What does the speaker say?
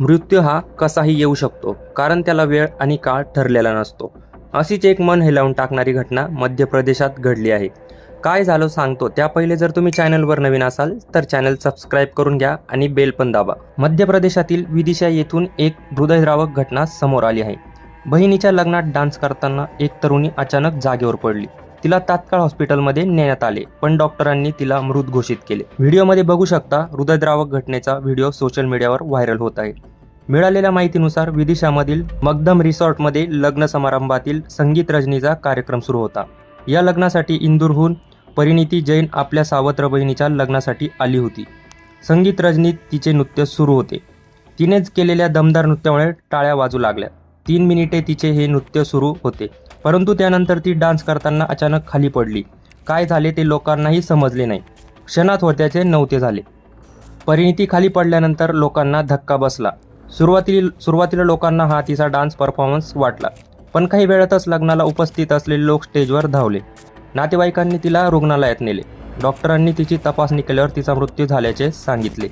मृत्यू हा कसाही येऊ शकतो कारण त्याला वेळ आणि काळ ठरलेला नसतो. अशीच एक मन हेलावून टाकणारी घटना मध्य प्रदेशात घडली आहे. काय झालं सांगतो त्या पहिले जर तुम्ही चॅनलवर नवीन असाल तर चॅनल सबस्क्राईब करून घ्या आणि बेल पण दाबा. मध्य प्रदेशातील विदिशा येथून एक हृदयद्रावक घटना समोर आली आहे. बहिणीच्या लग्नात डान्स करताना एक तरुणी अचानक जागेवर पडली. तिला तात्काळ हॉस्पिटलमध्ये नेण्यात आले पण डॉक्टरांनी तिला मृत घोषित केले. व्हिडिओमध्ये बघू शकता हृदयद्रावक घटनेचा व्हिडिओ सोशल मीडियावर व्हायरल होत आहे. मिळालेल्या माहितीनुसार विदिशामधील मगदम रिसॉर्टमध्ये लग्न समारंभातील संगीत रजनीचा कार्यक्रम सुरू होता. या लग्नासाठी इंदूरहून परिणिती जैन आपल्या सावत्र बहिणीच्या लग्नासाठी आली होती. संगीत रजनीत तिचे नृत्य सुरू होते. तिनेच केलेल्या दमदार नृत्यामुळे टाळ्या वाजू लागल्या. तीन मिनिटे तिचे हे नृत्य सुरू होते. परंतु त्यानंतर ती डान्स करताना अचानक खाली पडली. काय झाले ते लोकांनाही समजले नाही. क्षणात होत्याचे नव्हते झाले. परिणिती खाली पडल्यानंतर लोकांना धक्का बसला. सुरुवातीला सुरुवातीला लोकांना हा तिचा डान्स परफॉर्मन्स वाटला. पण काही वेळातच लग्नाला उपस्थित असलेले लोक स्टेजवर धावले. नातेवाईकांनी तिला रुग्णालयात नेले. डॉक्टरांनी तिची तपासणी केल्यावर तिचा मृत्यू झाल्याचे सांगितले.